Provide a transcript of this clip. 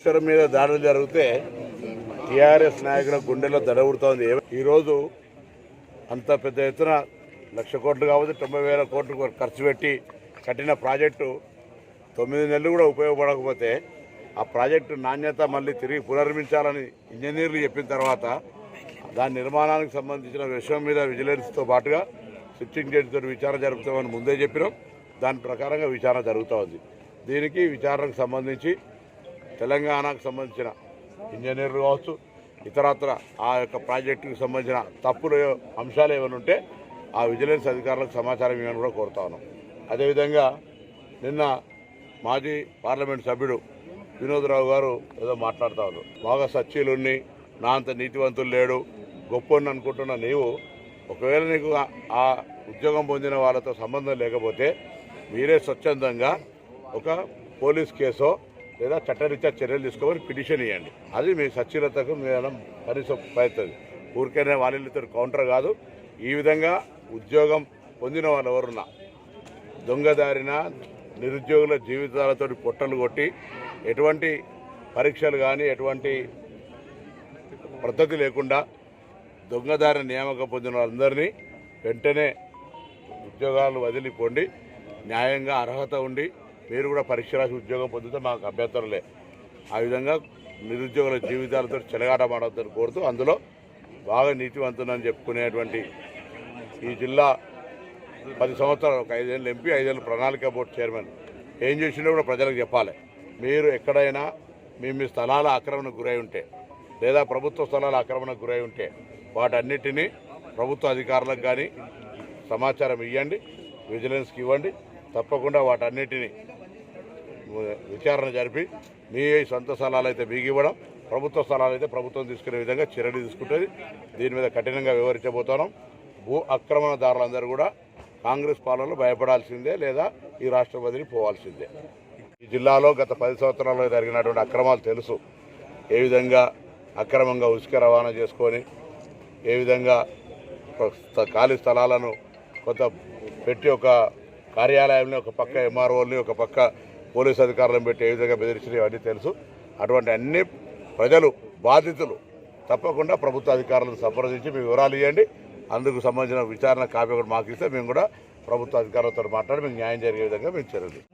ఈశ్వరం మీద దాడులు జరిగితే టీఆర్ఎస్ నాయకుల గుండెలో దడగుడుతోంది ఈరోజు అంత పెద్ద ఎత్తున లక్ష కోట్లు కావచ్చు తొంభై వేల కోట్లు ఖర్చు పెట్టి కట్టిన ప్రాజెక్టు తొమ్మిది నెలలు కూడా ఉపయోగపడకపోతే ఆ ప్రాజెక్టు నాణ్యత మళ్ళీ తిరిగి పునర్మించాలని ఇంజనీర్లు చెప్పిన తర్వాత దాని నిర్మాణానికి సంబంధించిన విషయం మీద విజిలెన్స్తో పాటుగా సిట్టింగ్ జడ్జితో విచారణ జరుపుతామని ముందే చెప్పినాం. దాని ప్రకారంగా విచారణ జరుగుతూ ఉంది దీనికి విచారణకు సంబంధించి తెలంగాణకు సంబంధించిన ఇంజనీర్లు కావచ్చు ఇతరత్ర ఆ యొక్క ప్రాజెక్టుకు సంబంధించిన తప్పులు అంశాలు ఏమైనా ఉంటే ఆ విజిలెన్స్ అధికారులకు సమాచారం ఇవ్వని కూడా కోరుతా ఉన్నాం. అదేవిధంగా నిన్న మాజీ పార్లమెంట్ సభ్యుడు వినోద్రావు గారు ఏదో మాట్లాడుతూ ఉన్నారు. బాగా సచ్చీలున్ని నా అంత నీతివంతులు లేడు గొప్పని అనుకుంటున్న నీవు. ఒకవేళ నీకు ఆ- ఆ ఉద్యోగం పొందిన వాళ్ళతో సంబంధం లేకపోతే మీరే స్వచ్ఛందంగా ఒక పోలీస్ కేసో లేదా చట్టరీత్యా చర్యలు తీసుకోమని పిటిషన్ ఇవ్వండి అది మీ సచ్చీలతకు మేము కనీసం ప్రయత్నం ఊరికైనా వాళ్ళతో కౌంటర్ కాదు. ఈ విధంగా ఉద్యోగం పొందిన వాళ్ళు ఎవరున్నా దొంగదారిన నిరుద్యోగుల జీవితాలతో పొట్టలు కొట్టి ఎటువంటి పరీక్షలు కానీ ఎటువంటి పద్ధతి లేకుండా దొంగదారి నియామకం పొందిన వాళ్ళందరినీ వెంటనే ఉద్యోగాలు వదిలిపోండి. న్యాయంగా అర్హత ఉండి మీరు కూడా పరీక్ష రాసి ఉద్యోగం పొందితే మాకు అభ్యంతరలే ఆ విధంగా నిరుద్యోగుల జీవితాలతో చెలగాటమాడవద్దని కోరుతూ అందులో బాగా నీతివంతునని చెప్పుకునేటువంటి ఈ జిల్లా పది సంవత్సరాలు ఒక ఐదేళ్ళు ఎంపీ ఐదేళ్ళు ప్రణాళిక బోర్డు చైర్మన్. ఏం చేసినా కూడా ప్రజలకు చెప్పాలి. మీరు ఎక్కడైనా మీ మీ స్థలాల ఆక్రమణకు గురై ఉంటే లేదా ప్రభుత్వ స్థలాల ఆక్రమణకు గురై ఉంటే వాటన్నిటినీ ప్రభుత్వ అధికారులకు కానీ సమాచారం ఇవ్వండి విజిలెన్స్కి ఇవ్వండి. తప్పకుండా వాటన్నిటిని విచారణ జరిపి మీ సొంత స్థలాలు అయితే మీకు ఇవ్వడం ప్రభుత్వ స్థలాలు అయితే ప్రభుత్వం తీసుకునే విధంగా చర్యలు తీసుకుంటుంది. దీని మీద కఠినంగా వివరించబోతున్నాం భూ ఆక్రమణదారులందరూ కూడా కాంగ్రెస్ పాలనలో భయపడాల్సిందే లేదా ఈ రాష్ట్ర బదిలీ పోవాల్సిందే. ఈ జిల్లాలో గత పది సంవత్సరాల్లో జరిగినటువంటి అక్రమాలు తెలుసు. ఏ విధంగా అక్రమంగా ఉసుక రవాణా చేసుకొని ఏ విధంగా ఖాళీ స్థలాలను కొంత పెట్టి ఒక కార్యాలయంలో ఒక పక్క ఎంఆర్ఓని ఒక పక్క పోలీస్ అధికారులను పెట్టి ఏ విధంగా బెదిరించినాయి అవన్నీ తెలుసు. అటువంటి అన్ని ప్రజలు బాధితులు తప్పకుండా ప్రభుత్వ అధికారులను సంప్రదించి మీ వివరాలు ఇవ్వండి. అందుకు సంబంధించిన విచారణ కాపీ కూడా మాకు ఇస్తే మేము కూడా ప్రభుత్వ అధికారులతో మాట్లాడి మీకు న్యాయం జరిగే విధంగా మేము చర్యలు